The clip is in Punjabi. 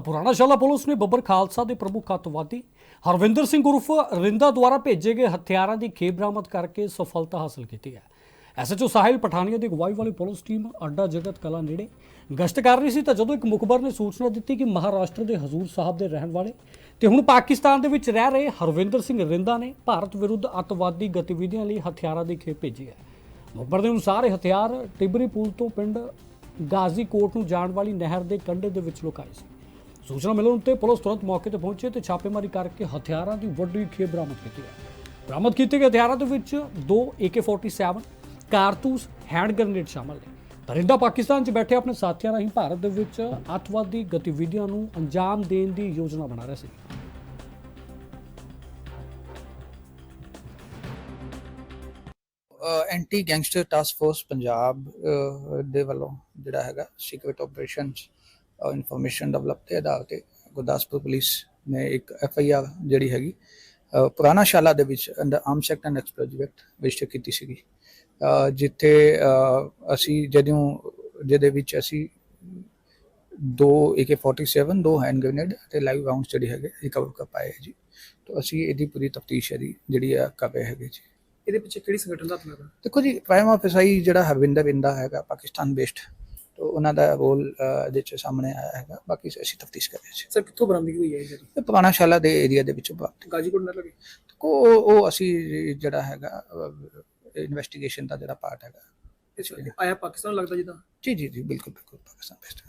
ਪੁਰਾਣਾ ਸ਼ਾਲਾ ਪੁਲਿਸ ਨੇ ਬੱਬਰ ਖਾਲਸਾ ਦੇ ਪ੍ਰਮੁੱਖ ਅੱਤਵਾਦੀ ਹਰਵਿੰਦਰ ਸਿੰਘ ਉਰਫ ਰਿੰਦਾ ਦੁਆਰਾ ਭੇਜੇ ਗਏ ਹਥਿਆਰਾਂ ਦੀ ਖੇਪ ਬਰਾਮਦ ਕਰਕੇ ਸਫਲਤਾ ਹਾਸਲ ਕੀਤੀ ਹੈ। ਐਸਐਚਓ ਸਾਹਿਲ ਪਠਾਨੀਆ ਦੀ ਅਗਵਾਈ ਵਾਲੀ ਪੁਲਿਸ ਟੀਮ ਅੱਡਾ ਜਗਤ ਕਲਾ ਨੇੜੇ ਗਸ਼ਤ ਕਰ ਰਹੀ ਸੀ ਤਾਂ ਜਦੋਂ ਇੱਕ ਮੁਖਬਰ ਨੇ ਸੂਚਨਾ ਦਿੱਤੀ ਕਿ ਮਹਾਰਾਸ਼ਟਰ ਦੇ ਹਜ਼ੂਰ ਸਾਹਿਬ ਦੇ ਰਹਿਣ ਵਾਲੇ ਤੇ ਹੁਣ ਪਾਕਿਸਤਾਨ ਦੇ ਵਿੱਚ ਰਹਿ ਰਹੇ ਹਰਵਿੰਦਰ ਸਿੰਘ ਰਿੰਦਾ ਨੇ ਭਾਰਤ ਵਿਰੁੱਧ ਅੱਤਵਾਦੀ ਗਤੀਵਿਧੀਆਂ ਲਈ ਹਥਿਆਰਾਂ ਦੀ ਖੇਪ ਭੇਜੀ ਹੈ। ਮੁਖਬਰ ਦੇ ਅਨੁਸਾਰ ਇਹ ਹਥਿਆਰ ਟਿਬਰੀ ਪੁਲ ਤੋਂ ਪਿੰਡ ਗਾਜ਼ੀਕੋਟ ਨੂੰ ਜਾਣ ਵਾਲੀ ਨਹਿਰ ਦੇ ਕੰਢੇ ਦੇ ਵਿੱਚ ਲੁਕਾਏ ਸੀ। ਸੂਚਨਾ ਮਿਲਣ ਉੱਤੇ ਪੁਲਿਸ ਤੁਰੰਤ ਮੌਕੇ ਤੇ ਪਹੁੰਚੇ ਤੇ ਛਾਪੇਮਾਰੀ ਕਰਕੇ ਹਥਿਆਰਾਂ ਦੀ ਵੱਡੀ ਖੇਪ ਬਰਾਮਦ ਕੀਤੀ ਹੈ ਬਰਾਮਦ ਕੀਤੇ ਗਏ ਹਥਿਆਰਾਂ ਦੇ ਵਿੱਚ ਦੋ AK47 ਕਾਰਤੂਸ, ਹੈਂਡ ਗ੍ਰਨੇਡ ਸ਼ਾਮਲ ਨੇ। ਪਰਿੰਦਾ ਪਾਕਿਸਤਾਨ 'ਚ ਬੈਠੇ ਆਪਣੇ ਸਾਥੀਆਂ ਰਾਹੀਂ ਭਾਰਤ ਦੇ ਵਿੱਚ ਅੱਤਵਾਦੀ ਗਤੀਵਿਧੀਆਂ ਨੂੰ ਅੰਜਾਮ ਦੇਣ ਦੀ ਯੋਜਨਾ ਬਣਾ ਰਿਹਾ ਸੀ। Anti gangster task force Punjab ਦੇ ਵੱਲੋਂ ਜਿਹੜਾ ਹੈਗਾ ਸੀਕ੍ਰੀਟ ਆਪਰੇਸ਼ਨਸ ਇਨਫੋਰਮੇਸ਼ਨ ਡਿਵੈਲਪ ਦੇ ਆਧਾਰ ਤੇ ਗੁਰਦਾਸਪੁਰ ਪੁਲਿਸ ਨੇ ਇੱਕ ਐਫ ਆਈ ਆਰ ਜਿਹੜੀ ਹੈਗੀ ਪੁਰਾਣਾ ਸ਼ਾਲਾ ਦੇ ਵਿੱਚ under arms act and explosive act register ਕੀਤੀ ਸੀਗੀ। ਜਿੱਥੇ ਅਸੀਂ ਜਦੋਂ ਜਿਹਦੇ ਵਿੱਚ ਅਸੀਂ ਦੋ AK47 ਦੋ ਹੈਂਡ ਗ੍ਰੇਨੇਡ ਤੇ ਲਾਈਵ ਰਾਉਂਡਸ ਜਿਹੜੇ ਹੈਗੇ ਰਿਕਵਰ ਕਰ ਪਾਏ ਹੈ ਜੀ। ਤਾਂ ਅਸੀਂ ਇਹਦੀ ਪੂਰੀ ਤਫਤੀਸ਼ ਜਿਹੜੀ ਆ ਕਰ ਰਹੇ ਹੈਗੇ ਜੀ। ਇਹਦੇ ਪਿੱਛੇ ਕਿਹੜੀ ਸੰਗਠਨ ਦਾ ਹੱਥ ਦੇਖੋ ਜੀ ਪ੍ਰਾਈਮ ਆਫਿਸਰ ਜਿਹੜਾ ਹਰਵਿੰਦਰ ਬਿੰਦਾ ਹੈਗਾ ਪਾਕਿਸਤਾਨ ਬੇਸਡ ਤੋਂ ਉਹਨਾਂ ਦਾ ਰੋਲ ਇਹਦੇ ਚ ਸਾਹਮਣੇ ਆਇਆ ਹੈਗਾ। ਬਾਕੀ ਅਸੀਂ ਤਫਤੀਸ਼ ਕਰ ਰਹੇ ਸੀ ਸਰ ਕਿੱਥੋਂ ਬਰਾਮਦਗੀ ਹੋਈ ਹੈ ਇਹ ਜਿਹੜੀ? ਇਹ ਪੁਰਾਣਾ ਸ਼ਾਲਾ ਦੇ ਏਰੀਆ ਦੇ ਵਿੱਚੋਂ ਬਾਤ ਗਾਜੀਪੁਰ ਨਾਲ ਲੱਗੀ ਉਹ ਉਹ ਅਸੀਂ ਜਿਹੜਾ ਹੈਗਾ ਇਨਵੈਸਟੀਗੇਸ਼ਨ ਦਾ ਜਿਹੜਾ ਪਾਰਟ ਹੈਗਾ। ਆਇਆ ਪਾਕਿਸਤਾਨ ਲੱਗਦਾ ਜਿੱਦਾਂ? ਜੀ ਜੀ ਜੀ ਬਿਲਕੁਲ ਬਿਲਕੁਲ ਪਾਕਿਸਤਾਨ ਬੇਸਡ